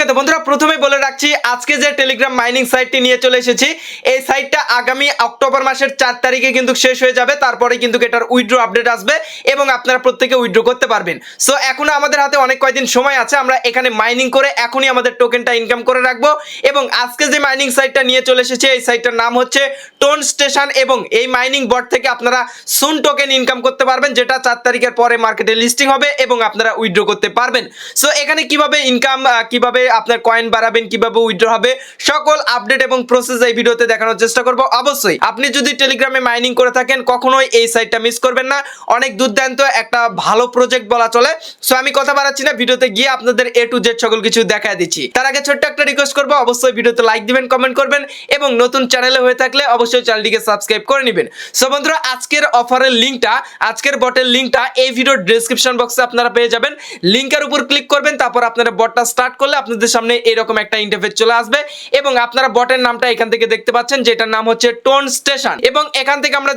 ওকে, তো বন্ধুরা প্রথমে বলে রাখছি, আজকে যে টেলিগ্রাম মাইনিং সাইটটি নিয়ে চলে এসেছি, এই সাইটটা আগামী অক্টোবর মাসের চার তারিখে কিন্তু শেষ হয়ে যাবে, তারপরে কিন্তু এটার উইড্রো আপডেট আসবে এবং আপনারা প্রত্যেকে উইড্রো করতে পারবেন। সো এখনও আমাদের হাতে অনেক কয়দিন সময় আছে, আমরা এখানে মাইনিং করে এখনই আমাদের টোকেনটা ইনকাম করে রাখব এবং আজকে যে মাইনিং সাইটটা নিয়ে চলে এসেছে, এই সাইটটার নাম হচ্ছে টোন স্টেশন এবং এই মাইনিং বট থেকে আপনারা সুন টোকেন ইনকাম করতে পারবেন, যেটা চার তারিখের পরে মার্কেটে লিস্টিং হবে এবং আপনারা উইথড্র করতে পারবেন। সো এখানে কীভাবে ইনকাম কীভাবে আপনার কয়েন বাড়াবেন কীভাবে উইথড্র হবে, সকল আপডেট এবং প্রসেস এই ভিডিওতে দেখানোর চেষ্টা করব। অবশ্যই, আপনি যদি টেলিগ্রামে মাইনিং করে থাকেন, কখনোই এই সাইটটা মিস করবেন না। অনেক দুর্দান্ত একটা ভালো প্রজেক্ট বলা চলে। সো আমি কথা বাড়াচ্ছি না, ভিডিওতে গিয়ে আপনাদের এ টু জেড সকল কিছু দেখা দিচ্ছি। তার আগে ছোট্ট একটা রিকোয়েস্ট করব, অবশ্যই ভিডিওতে লাইক দিবেন কমেন্ট করবেন এবং নতুন চ্যানেলে হয়ে থাকলে অবশ্যই চ্যানেলটিকে সাবস্ক্রাইব করে নেবেন। সো বন্ধুরা, আজকের অফারের লিঙ্কটা আজকের বটের লিঙ্কটা এই ভিডিওর ডেসক্রিপশন বক্সে আপনারা পেয়ে যাবেন। লিঙ্কের উপর ক্লিক করবেন, তারপর আপনারা বটটা স্টার্ট করলে আপনাদের সামনে এরকম একটা ইন্টারফেস চলে আসবে এবং আপনারা বটের নামটা এখান থেকে দেখতে পাচ্ছেন, যেটার নাম হচ্ছে টোন স্টেশন এবং এখান থেকে আমরা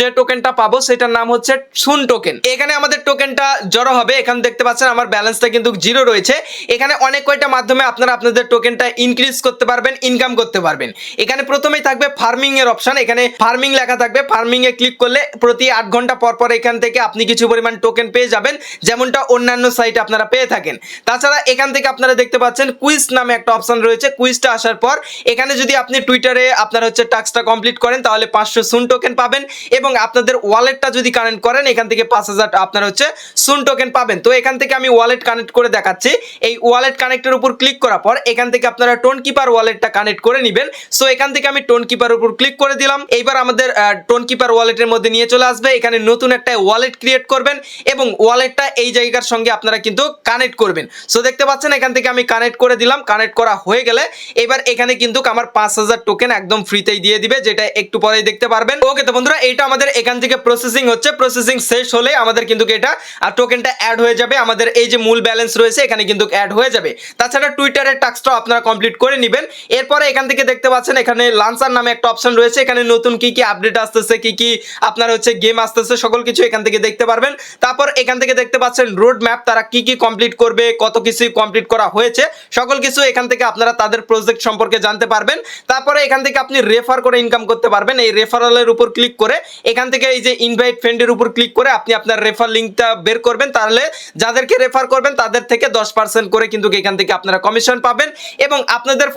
যে টোকেনটা পাবো সেটার নাম হচ্ছে সুন টোকেন এখানে আমাদের টোকেনটা জড়ো হবে, এখানে দেখতে পাচ্ছেন আমার ব্যালেন্সটা কিন্তু জিরো রয়েছে। এখানে অনেক কয়টা মাধ্যমে আপনারা আপনাদের টোকেনটা ইনক্রিজ করতে পারবেন ইনকাম করতে পারবেন। এখানে প্রথমেই থাকবে ফার্মিং এর অপশন এখানে ফার্মিং লেখা থাকবে ফার্মিং এ ক্লিক করলে প্রতি আট ঘণ্টা পর পর এখান থেকে আপনি কিছু পরিমাণ টোকেন পেয়ে যাবেন, যেমনটা অন্যান্য সাইটে আপনারা পেয়ে থাকেন। তাছাড়া এখান থেকে আপনারা দেখতে পাচ্ছেন কুইজ নামে একটা অপশন রয়েছে। কুইজটা আসার পর এখানে যদি আপনি টুইটারে আপনার হচ্ছে টাস্কটা কমপ্লিট করেন, তাহলে পাঁচশো সুন টোকেন পাবেন এবং আপনাদের ওয়ালেটটা যদি কানেক্ট করেন, এখান থেকে পাঁচ হাজার আপনার হচ্ছে সুন টোকেন পাবেন। তো এখান থেকে আমি ওয়ালেট কানেক্ট করে দেখাচ্ছি। এই ওয়ালেট কানেক্টের উপর ক্লিক করার পর এখান থেকে আপনারা টোন কিপার ওয়ালেটটা কানেক্ট করে নেবেন। সো এখান থেকে আমি টোন কিপার উপর ক্লিক করে দিলাম। এইবার আমাদের টোন কিপার ওয়ালেটের মধ্যে নিয়ে চলে আসবে। এখানে নতুন একটা ওয়ালেট ক্রিয়েট করবেন এবং ওয়ালেটটা এই জায়গার সঙ্গে আপনারা কিন্তু কানেক্ট করবেন। সো দেখতে পাচ্ছেন, এখান থেকে আমি কানেক্ট করে দিলাম কানেক্ট করা হয়ে গেলে এবার এখানে কিন্তু আমার পাঁচ হাজার টোকেন একদম ফ্রিতেই দিয়ে দিবে, যেটা একটু পরেই দেখতে পারবেন। ওকে তো বন্ধুরা, এইটা আমাদের এখান থেকে প্রসেসিং হচ্ছে। প্রসেসিং শেষ হলে আমাদের কিন্তু এটা আর টোকেনটা অ্যাড হয়ে যাবে। আমাদের এই যে মূল ব্যালেন্স রয়েছে, এখানে কিন্তু অ্যাড হয়ে যাবে। তাছাড়া টুইটারের টাস্কটাও আপনারা কমপ্লিট করে নেবেন। এরপরে এখান থেকে দেখতে পাচ্ছেন, এখানে লান্সার নামে একটা অপশন রয়েছে। এখানে নতুন কি কি আপডেট আসতেছে, কি কি আপনার হচ্ছে গেম আসতেছে, সকল কিছু এখান থেকে দেখতে পারবেন। তারপর এখান থেকে দেখতে পাচ্ছেন রোড ম্যাপ তারা কি কি কমপ্লিট করবে, কত কিছু কমপ্লিট করা হয়েছে। সকল কিছু এখান থেকে আপনারা তাদের প্রজেক্ট সম্পর্কে জানতে পারবেন। তারপরে এখান থেকে আপনি রেফার করে ইনকাম করতে পারবেন। এই রেফারেলের উপর ক্লিক করে, এখান থেকে এই যে ইনভাইট ফ্রেন্ডের উপর ক্লিক করে আপনি আপনার রেফার লিঙ্কটা বের করবেন। তাহলে যাদেরকে রেফার করবেন, তাদের থেকে দশ পার্সেন্ট করে কিন্তু এখান থেকে আপনারা কমিশন পাবেন। এবং আপনাদের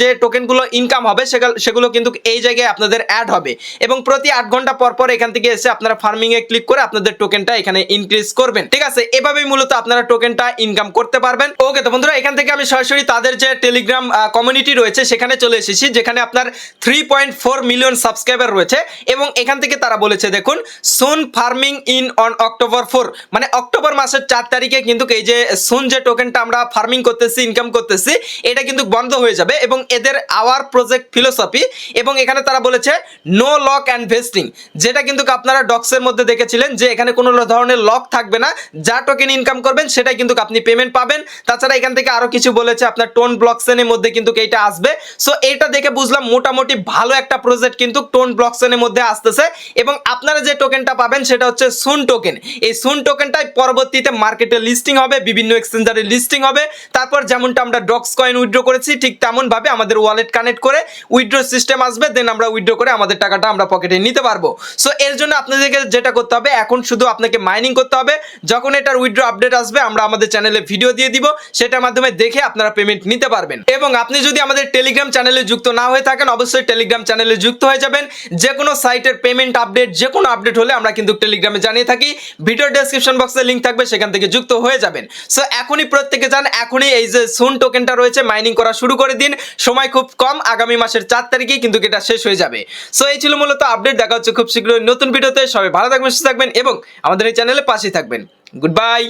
যে টোকেনগুলো ইনকাম হবে সেগুলো কিন্তু এই জায়গায় আপনাদের অ্যাড হবে। এবং প্রতি আট ঘণ্টা পর পর এখান থেকে এসে আপনারা ফার্মিং এ ক্লিক করে আপনাদের টোকেনটা এখানে ইনক্রিজ করবেন। ঠিক আছে? এভাবেই মূলত আপনারা টোকেনটা ইনকাম করতে পারবেন। ওকে তো বন্ধুরা, এখান থেকে আমি সরাসরি তাদের যে টেলিগ্রাম কমিউনিটি রয়েছে, সেখানে চলে এসেছি, যেখানে আপনার three point four million subscriber রয়েছে এবং এখান থেকে তারা বলেছে, দেখুন সোন farming in on October four মানে অক্টোবর মাসের চার তারিখে কিন্তু এই যে সোন যে টোকেনটা আমরা ফার্মিং করতেছি ইনকাম করতেছি, এটা কিন্তু বন্ধ হয়ে যাবে এবং এদের আওয়ার প্রজেক্ট ফিলোসফি এবং এখানে তারা বলেছে নো লক অ্যান্ড ভেস্টিং যেটা কিন্তু আপনারা ডক্সের মধ্যে দেখেছিলেন যে এখানে কোনো ধরনের লক থাকবে না, যা টোকেন ইনকাম করবেন, সেটাই কিন্তু আপনি পেমেন্ট পাবেন। তাছাড়া এখান থেকে আরও কিছু বলেছে, আপনার টোন ব্লকসেনের মধ্যে কিন্তু এইটা আসবে। সো এইটা দেখে বুঝলাম মোটামুটি ভালো একটা প্রজেক্ট কিন্তু টোন ব্লকসেনের মধ্যে আসতেছে। এবং আপনারা যে টোকেনটা পাবেন, সেটা হচ্ছে সুন টোকেন এই সুন টোকেনটাই পরবর্তীতে মার্কেটে লিস্টিং হবে, বিভিন্ন এক্সচেঞ্জারে লিস্টিং হবে। তারপর যেমনটা আমরা ডক্স কয়েন উইথড্র করেছি, ঠিক তেমন ভাবে আমাদের ওয়ালেট কানেক্ট করে উইথড্র সিস্টেম আসবে দেন আমরা উইথড্র করে আমাদের টাকাটা আমরা পকেটে নিতে পারব। সো এর জন্য আপনাদেরকে যেটা করতে হবে, এখন শুধু আপনাকে মাইনিং করতে হবে। যখন এটার উইথড্র আপডেট আসবে, আমরা আমাদের চ্যানেলে ভিডিও দিয়ে দিব। সেটার মাধ্যমে দেখে আপনারা পেমেন্ট নিতে পারবেন। এবং আপনি যদি আমাদের টেলিগ্রাম চ্যানেলে যুক্ত না হয়ে থাকেন, অবশ্যই টেলিগ্রাম চ্যানেলে যুক্ত হয়ে যাবেন। যে কোনো সাইটের পেমেন্ট আপডেট যে কোনো আপডেট হলে আমরা কিন্তু টেলিগ্রামে জানিয়ে থাকি। ভিডিও ডেসক্রিপশন বক্সে লিঙ্ক থাকবে, সেখান থেকে যুক্ত হয়ে যাবেন। সো এখনই প্রত্যেকে যান, এখনই এই যে সুন টোকেনটা রয়েছে মাইনিং করা শুরু করে দিন। সময় খুব কম, আগামী মাসের চার তারিখে কিন্তু এটা শেষ হয়ে যাবে। সো এই ছিল মূলত আপডেট দেখা হচ্ছে খুব শীঘ্রই নতুন ভিডিওতে সবাই ভালো থাকবেন, সুস্থ থাকবেন, এবং আমাদের এই চ্যানেলে পাশেই থাকবেন। Good bye